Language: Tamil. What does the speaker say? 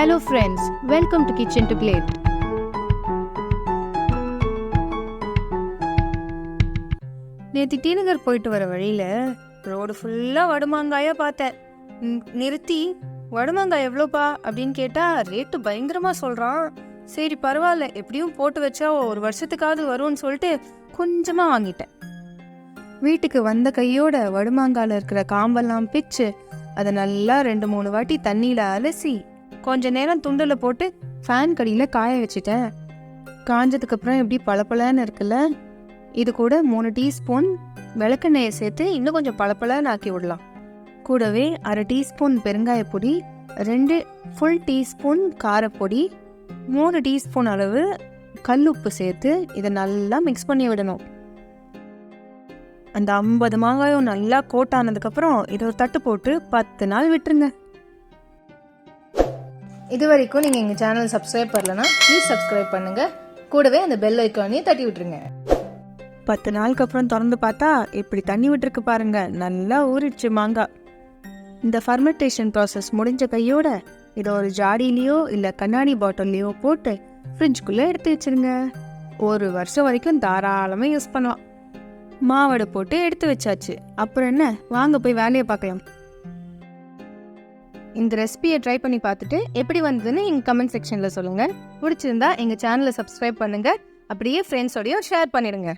Hello friends, welcome to Kitchen to Plate. நேற்று டிநகர் போயிட்டு வர வழியில் ரோடு ஃபுல்லாக வடுமாங்காயாக பார்த்தேன். நிறுத்தி வடுமாங்காய் எவ்வளோப்பா? அப்படின்னு கேட்டால் ரேட்டு பயங்கரமாக சொல்கிறான் சரி பரவாயில்ல. எப்படியும் போட்டு வச்சா ஒரு வருஷத்துக்காவது வரும்னு சொல்லிட்டு கொஞ்சமாக வாங்கிட்டேன். வீட்டுக்கு வந்த கையோட வடுமாங்காயில் இருக்கிற காம்பெல்லாம் பிச்சு அதை நல்லா ரெண்டு மூணு வாட்டி தண்ணியில் அலசி கொஞ்ச நேரம் துண்டில் போட்டு ஃபேன் கடியில் காய வச்சுட்டேன். காஞ்சதுக்கு அப்புறம் எப்படி பளபளன்னு இருக்குல்ல இது கூட மூணு டீஸ்பூன் விளக்கெண்ணெயை சேர்த்து இன்னும் கொஞ்சம் பளபளன்னு ஆக்கி விடலாம். கூடவே அரை டீஸ்பூன் பெருங்காய பொடி ரெண்டு ஃபுல் டீஸ்பூன் காரப்பொடி மூணு டீஸ்பூன் அளவு கல் உப்பு சேர்த்து இதை நல்லா மிக்ஸ் பண்ணி விடணும். அந்த ஐம்பது மாங்காயும் நல்லா கோட் ஆனதுக்கப்புறம் இதை ஒரு தட்டு போட்டு பத்து நாள் விட்டுருங்க. இது வரைக்கும் நீங்கள் எங்கள் சேனல் சப்ஸ்கிரைப் பண்ணலன்னா ப்ளீஸ் சப்ஸ்கிரைப் பண்ணுங்கள் கூடவே அந்த பெல் ஐக்கானையும் தட்டி விட்டுருங்க. பத்து நாளுக்கு அப்புறம் திறந்து பார்த்தா இப்படி தண்ணி விட்டுருக்கு பாருங்க. நல்லா ஊறிடுச்சு மாங்காய் இந்த ஃபர்மெண்டேஷன் ப்ராசஸ் முடிஞ்ச கையோட இதை ஒரு ஜாடியிலையோ இல்லை கண்ணாடி பாட்டில்லையோ போட்டு ஃப்ரிட்ஜ்குள்ளே எடுத்து வச்சிருங்க. ஒரு வருஷம் வரைக்கும் தாராளமாக யூஸ் பண்ணலாம். மாவடை போட்டு எடுத்து வச்சாச்சு. அப்புறம் என்ன? வாங்க போய் வேலையை பார்க்கலாம். இந்த ரெசிபியை ட்ரை பண்ணி பார்த்துட்டு எப்படி வந்ததுன்னு எங்கள் கமெண்ட் செக்ஷனில் சொல்லுங்கள் பிடிச்சிருந்தா எங்கள் சேனலை சப்ஸ்கிரைப் பண்ணுங்கள் அப்படியே ஃப்ரெண்ட்ஸோடையும் ஷேர் பண்ணிடுங்க.